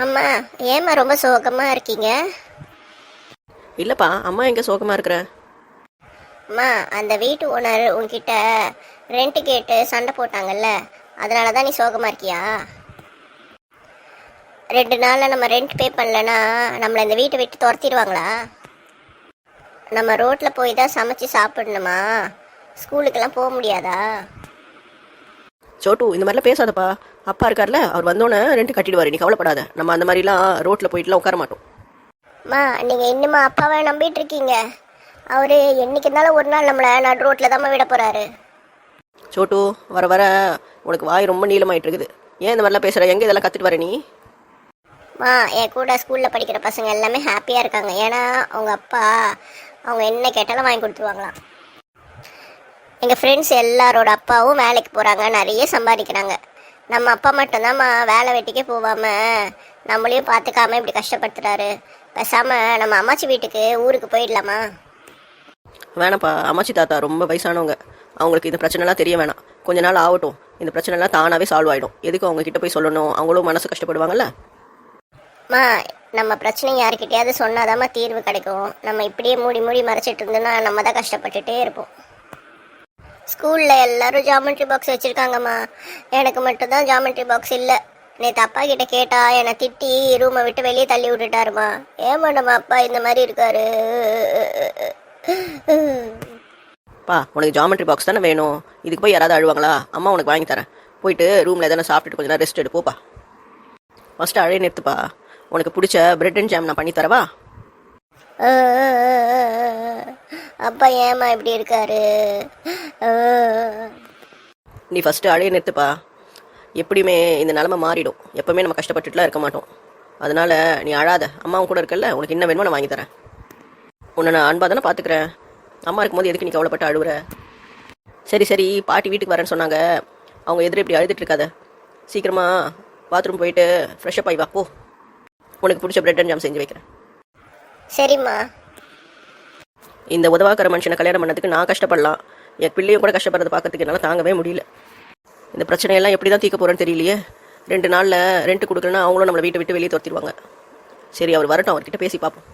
அம்மா ஏம்மா ரொம்ப சோகமா இருக்கீங்க? இல்லைப்பா அம்மா எங்கே சோகமாக இருக்கிற? அம்மா அந்த வீட்டு ஓனர் உன்கிட்ட ரெண்ட் கேட்டு சண்டை போட்டாங்கல்ல அதனால தான் நீ சோகமா இருக்கியா? ரெண்டு நாளில் நம்ம ரெண்ட் பே பண்ணலன்னா நம்மளை இந்த வீட்டை விட்டு துரத்திடுவாங்களா? நம்ம ரோட்டில் போய் தான் சமைச்சு சாப்பிடணுமா? ஸ்கூலுக்கெல்லாம் போக முடியாதா? சோட்டு இந்த மாதிரிலாம் பேசாதப்பா. அப்பா இருக்கார்ல அவர் வந்தோன்னே ரெண்டு கட்டிடுவார் நீ கவலைப்படாத. நம்ம அந்த மாதிரிலாம் ரோட்டில் போயிட்டுலாம் உட்கார மாட்டோம். அம்மா நீங்கள் இன்னுமா அப்பாவை நம்பிட்டு இருக்கீங்க. அவரு என்னைக்கு இருந்தாலும் ஒரு நாள் நம்மளை நடு ரோட்டில் தான் விட போகிறாரு சோட்டு வர வர உனக்கு வாய் ரொம்ப நீளமாயிட்டு இருக்குது. ஏன் இந்த மாதிரிலாம் பேசுகிற எங்கே இதெல்லாம் கற்றுட்டு வர நீ? மா என் கூட ஸ்கூலில் படிக்கிற பசங்க எல்லாமே ஹாப்பியாக இருக்காங்க. ஏன்னா அவங்க அப்பா அவங்க என்ன கேட்டாலும் வாங்கி கொடுத்துருவாங்களாம். எங்கள் ஃப்ரெண்ட்ஸ் எல்லாரோட அப்பாவும் வேலைக்கு போகிறாங்க நிறைய சம்பாதிக்கிறாங்க. நம்ம அப்பா மட்டும்தாம்மா வேலை வெட்டிக்கே போகாமல் நம்மளையும் பார்த்துக்காம இப்படி கஷ்டப்படுத்துறாரு. பேசாமல் நம்ம அம்மாச்சி வீட்டுக்கு ஊருக்கு போயிடலாமா? வேணாப்பா அம்மாச்சி தாத்தா ரொம்ப வயசானவங்க. அவங்களுக்கு இந்த பிரச்சனைலாம் தெரிய வேணாம். கொஞ்ச நாள் ஆகட்டும். இந்த பிரச்சனைலாம் தானாகவே சால்வ் ஆகிடும் எதுக்கு அவங்க கிட்ட போய் சொல்லணும்? அவங்களும் மனசு கஷ்டப்படுவாங்கல்ல? மா நம்ம பிரச்சனை யாருக்கிட்டையாவது சொன்னாதாம்மா தீர்வு கிடைக்கும். நம்ம இப்படியே மூடி மூடி மறைச்சிட்டு இருந்தோம்னா நம்ம தான் கஷ்டப்பட்டுட்டே இருப்போம். ஸ்கூலில் எல்லாரும் ஜாமெட்ரி பாக்ஸ் வச்சுருக்காங்கம்மா. எனக்கு மட்டும்தான் ஜாமெட்ரி பாக்ஸ் இல்லை. நேற்று அப்பா கிட்ட கேட்டா என்னை திட்டி ரூமை விட்டு வெளியே தள்ளி விட்டுட்டாருமா. ஏமா நம்ம அப்பா இந்த மாதிரி இருக்காரு? பா உனக்கு ஜாமெட்ரி பாக்ஸ் தானே வேணும். இதுக்கு போய் யாராவது அழுவாங்களா? அம்மா உனக்கு வாங்கி தரேன். போயிட்டு ரூமில் எதனா சாப்பிட்டுட்டு கொஞ்ச நேரம் ரெஸ்ட் எடுப்போப்பா ஃபஸ்ட்டு அழைய நிறுத்துப்பா. உனக்கு பிடிச்ச பிரெட் அண்ட் ஜாம் நான் பண்ணி தரவா? அப்பா ஏமா இப்படி இருக்காரு? நீ ஃபஸ்ட்டு அழைய நிறுத்துப்பா. எப்படியுமே இந்த நிலமை மாறிடும். எப்பவுமே நம்ம கஷ்டப்பட்டுட்டுலாம் இருக்க மாட்டோம். அதனால நீ அழாத. அம்மாவும் கூட இருக்கல்ல உனக்கு என்ன வேணுமோ நான் வாங்கி தரேன். உன்னை நான் அன்பாக தானே பார்த்துக்கிறேன் அம்மா இருக்கும்போது எதுக்கு நீ கவலைப்பட்டு அழுவுற? சரி சரி பாட்டி வீட்டுக்கு வரேன்னு சொன்னாங்க. அவங்க எதிரே இப்படி அழுதுட்டு இருக்காத. சீக்கிரமா பாத்ரூம் போயிட்டு ஃப்ரெஷ்ஷப் ஆகி வா போ. உனக்கு பிடிச்ச பிரெட் அண்ட் ஜாம் செஞ்சு வைக்கிறேன். சரிம்மா. இந்த உதவாக்கிற மனுஷனை கல்யாணம் பண்ணதுக்கு நான் கஷ்டப்படலாம். என் பிள்ளையும் கூட கஷ்டப்படுறது பார்க்கறதுக்கு என்னால் தாங்கவே முடியல. இந்த பிரச்சனையெல்லாம் எப்படி தான் தீர்க்க போகிறேன்னு தெரியலையே. ரெண்டு நாளில் ரெண்ட் கொடுக்கலன்னா அவங்களும் நம்மளை வீட்டை விட்டு வெளியே துரத்திடுவாங்க. சரி அவர் வரட்டும் அவர்கிட்ட பேசி பார்ப்போம்.